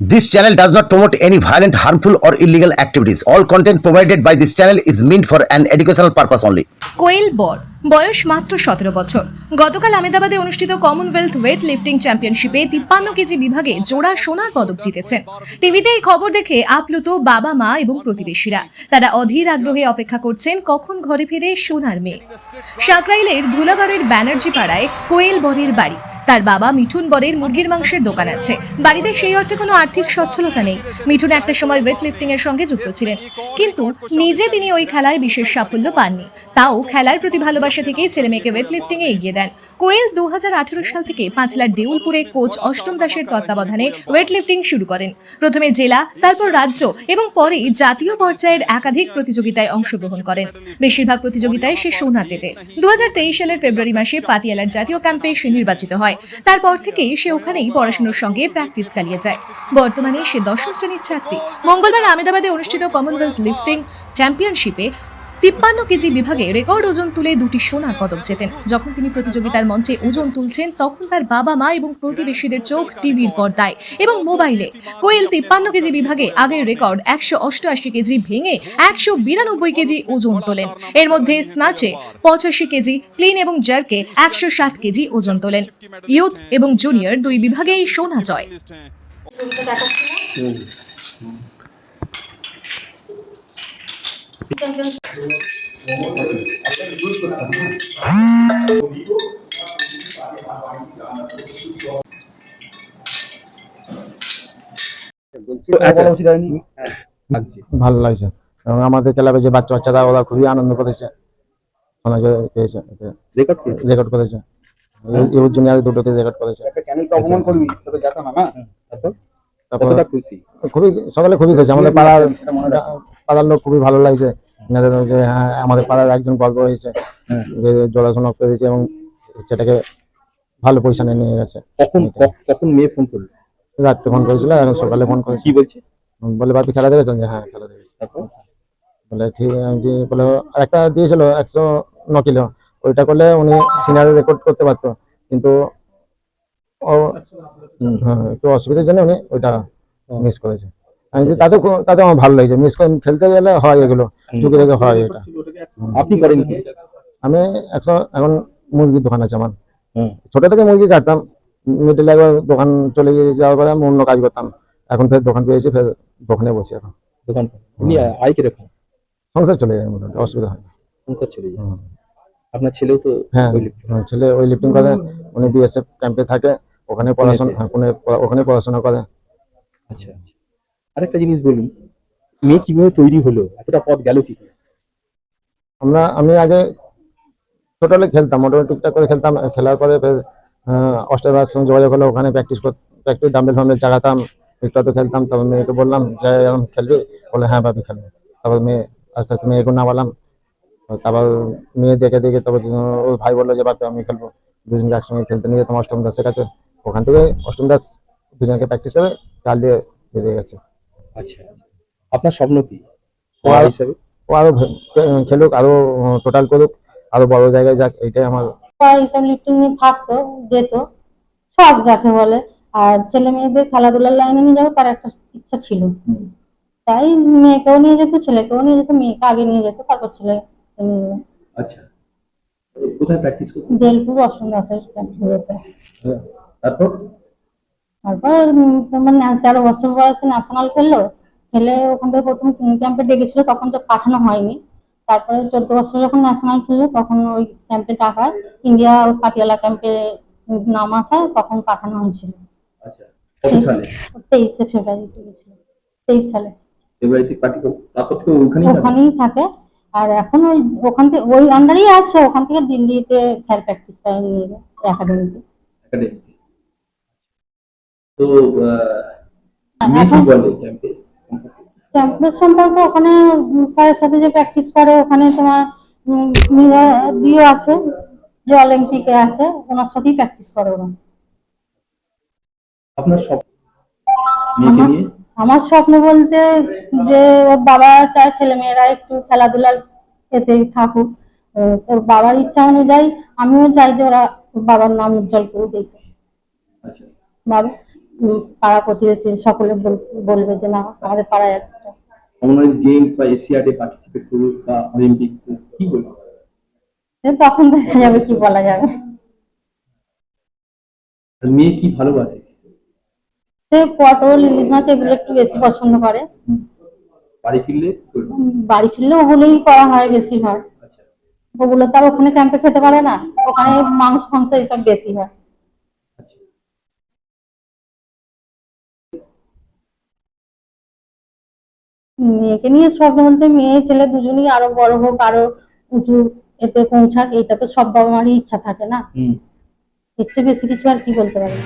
This channel does not promote any violent, harmful, or illegal activities. All content provided by this channel is meant for an educational purpose only. কোয়েল বর বয়স মাত্র সতেরো বছর। গতকাল আহমেদাবাদে অনুষ্ঠিত Commonwealth weight lifting চ্যাম্পিয়নশিপে তিপ্পান্ন কেজি বিভাগে জোড়া সোনার পদক জিতেছেন। টিভিতে এই খবর দেখে আপ্লুত বাবা মা এবং প্রতিবেশীরা। তারা অধীর আগ্রহে অপেক্ষা করছেন কখন ঘরে ফিরে সোনার মেয়ে। সাকরাইলের ধুলাগড়ের ব্যানার্জি পাড়ায় কোয়েল বরের বাড়ি। তার বাবা মিঠুন বরের মুরগির মাংসের দোকান আছে। বাড়িতে সেই অর্থে কোনো আর্থিক সচ্ছলতা নেই। মিঠুন একটা সময় ওয়েট লিফটিং এর সঙ্গে যুক্ত ছিলেন। কিন্তু নিজে তিনি ওই খেলায় বিশেষ সাফল্য পাননি। তাও খেলার প্রতি ভালোবাসা থেকেই ছেলে মেয়েকে ওয়েট লিফটিং এ এগিয়ে দেন। কোয়েল দু হাজার আঠারো সাল থেকে পাঁচলার দেউলপুরে কোচ অষ্টম দাসের তত্ত্বাবধানে ওয়েট লিফটিং শুরু করেন। প্রথমে জেলা, তারপর রাজ্য এবং পরে জাতীয় পর্যায়ের একাধিক প্রতিযোগিতায় অংশগ্রহণ করেন। বেশিরভাগ প্রতিযোগিতায় সে সোনা জেতে। দু হাজার তেইশ সালের ফেব্রুয়ারি মাসে পাতিয়ালার জাতীয় ক্যাম্পে সে নির্বাচিত হয়। তারপর থেকেই সে ওখানেই পড়াশোনার সঙ্গে প্র্যাকটিস চালিয়ে যায়। বর্তমানে সে দশম শ্রেণির ছাত্রী। মঙ্গলবার আহমেদাবাদে অনুষ্ঠিত কমনওয়েলথ লিফটিং চ্যাম্পিয়নশিপে তিপ্পান্ন কেজি বিভাগে রেকর্ড ওজন তুলে দুটি সোনার পদক জেতেন। যখন তিনি প্রতিযোগিতার মঞ্চে ওজন তুলছেন, তখন তার বাবা মা এবং প্রতিবেশীদের চোখ টিভির পর্দায় এবং মোবাইলে। কোয়েল তিপ্পান্ন কেজি বিভাগে আগের রেকর্ড একশো অষ্টআশি কেজি ভেঙে একশো বিরানব্বই কেজি ওজন তোলেন। এর মধ্যে স্নাচে পঁচাশি কেজি, ক্লিন এবং জার্কে একশো সাত কেজি ওজন তোলেন। ইউথ এবং জুনিয়র দুই বিভাগেই সোনা জয়। ভালো লাগছে। এবং আমাদের ক্লাবে যে বাচ্চা বাচ্চারা ওরা খুবই আনন্দ করেছে। পেয়েছে রেকর্ড করেছে? করেছে। ইউর জুনিয়র দুটোতে রেকর্ড করেছে। একটা অপমান করবি না খুশি? খুবই সকালে খুবই খুশি। আমাদের পাড়ার পাড়ার লোক খুবই ভালো লাগছে। যে হ্যাঁ, আমাদের পাড়ার একজন গল্প হয়েছে হ্যাঁ। যে জলাশোনা করেছে এবং সেটাকে ভালো পয়সা নিয়ে গেছে। কখন কখন মেয়ে ফোন করল? রাত্রে ফোন করেছিল এখন সকালে ফোন করে কি বলছে? বলে বাপি খেলা দেখেছেন যে হ্যাঁ খেলা দেখেছি। বলে ঠিক যে বলে একটা দিয়েছিল একশো ন কিলো ওইটা করলে উনি সিনিয়রে রেকর্ড করতে পারতো। কিন্তু ও হ্যাঁ একটু অসুবিধার জন্য উনি ওইটা মিস করেছে। তাতে তাতে আমার ভালো লাগছে। মিস খেলতে গেলে হয় এগুলো। ঝুঁকি রেখে হয় এটা। আপনি করেন কি? আমি একশো এখন মুরগির দোকান আছে আমার। ছোট থেকে মুরগি কাটতাম। মিডিলে একবার দোকান চলে গিয়ে যাওয়ার পরে আমি অন্য কাজ করতাম। এখন ফের দোকান পেয়েছি ফের দোকানে বসি এখন। দোকান উনি আয় কীরকম? সংসার চলে যায় মোটামুটি অসুবিধা হয় সংসার চলে যায়। আপনার ছেলেও তো হ্যাঁ। হ্যাঁ, ছেলে ওই লিফটিং করে উনি বিএসএফ ক্যাম্পে থাকে। ওখানে পড়াশোনা হ্যাঁ, ওখানে ওখানে পড়াশোনা করে। আচ্ছা আচ্ছা। আরেকটা জিনিস বলুন, মেয়ে কীভাবে তৈরি হলো? এতটা পথ গেল কি আমরা, আমি আগে টোটালে খেলতাম, মোটামুটি টুকটাক করে খেলতাম। খেলার পরে অস্ট্রেলিয়ার সঙ্গে যোগাযোগ হলো, ওখানে প্র্যাকটিস প্র্যাকটিস ডাম্বেল ফাম্বেল চাগাতাম একটু তো খেলতাম, তারপর মেয়েকে বললাম, যে, এরকম খেলবি? বলে হ্যাঁ ভাবি, খেলব। তারপর মেয়ে আস্তে আস্তে মেয়েকে নামালাম। তারপর মেয়ে দেখে দেখে তারপর ওর ভাই বলল যে বাপে আমি খেলব। দুজনকে একসঙ্গে খেলতে নিয়ে তোমার অষ্টম দাসের কাছে। ওখান থেকে অষ্টম দাস দুজনকে প্র্যাকটিস করে কাল দিয়ে বেরিয়ে গেছে। আচ্ছা। আপনার স্বপ্ন কি? ও পড়া আর- ও আরও খেলুক আরও টোটাল করুক আরও বড় জায়গায় যাক এটাই আমার। বা এইসব লিফটিং নিয়ে থাকতো যেত সব যাকে বলে। আর ছেলে মেয়েদের খেলাধুলার লাইনে নিয়ে যাব তার একটা ইচ্ছা ছিল। তাই মেয়েকেও নিয়ে যেত ছেলেকেও নিয়ে যেত মেয়েকে আগে নিয়ে যেত তারপর ছেলে। আচ্ছা। কোথায় প্র্যাকটিস করতে দেলপুর অষ্টম দাসের তারপর? তারপর উম, তোমার না- তেরো বছর বয়সে ন্যাশনাল খেললো খেলে ওখান থেকে প্রথম ক্যাম্পে ডেকেছিল তখন তো পাঠানো হয়নি। তারপরে চোদ্দ বছর যখন ন্যাশনাল খেললো তখন ওই ক্যাম্পে টাকায় ইন্ডিয়া পাটিয়ালা ক্যাম্পে নাম আসায় তখন পাঠানো হয়েছিল। আচ্ছা তেইশে ফেব্রুয়ারি গেছিল তেইশ সালে। ওখানেই থাকে? আর এখন ওই ওখান থেকে ওই আন্ডারেই আছে ওখান থেকে দিল্লিতে স্যার প্র্যাকটিস করে নিয়ে যায় একাডেমিতে তো সম্পর্কে? ক্যাম্পাস সম্পর্কে ওখানে স্যারের সাথে যে প্র্যাকটিস করে ওখানে তোমার দিও আছে যে অলিম্পিকে আছে ওনার সাথেই প্র্যাকটিস করে ওরা। আপনার সব আমার স্বপ্ন বলতে যে ওর বাবা চায় ছেলে মেয়েরা একটু খেলাধুলার এতে থাকুক। ওর বাবার ইচ্ছা অনুযায়ী আমিও চাই যে ওরা বাবার নাম উজ্জ্বল করে দেখতে। আচ্ছা। বাবা পাড়া প্রতিবেশী সকলে বল- বলবে যে না আমাদের পাড়ায় একটা। কমনওয়েলথ গেমস বা এশিয়াডে পার্টিসিপেট করুক বা অলিম্পিক্স কি বলব? তখন দেখা যাবে কি বলা যাবে। মেয়ে কি ভালোবাসে? সে পটল ইলিশ মাছ এগুলো একটু বেশি পছন্দ করে। বাড়ি ফিরলে? বাড়ি ফিরলে ওগুলোই করা হয় বেশিরভাগ। আচ্ছা। ওগুলো তার ওখানে ক্যাম্পে খেতে পারে না। ওখানে মাংস ফাংস এইসব বেশি হয়। মেয়েকে নিয়ে স্বপ্ন বলতে মেয়ে ছেলে দুজনেই আরও বড় হোক আরও উঁচু এতে পৌঁছাক এটা তো সব বাবা মারই ইচ্ছা থাকে না? এর চেয়ে বেশি কিছু আর কি বলতে পারি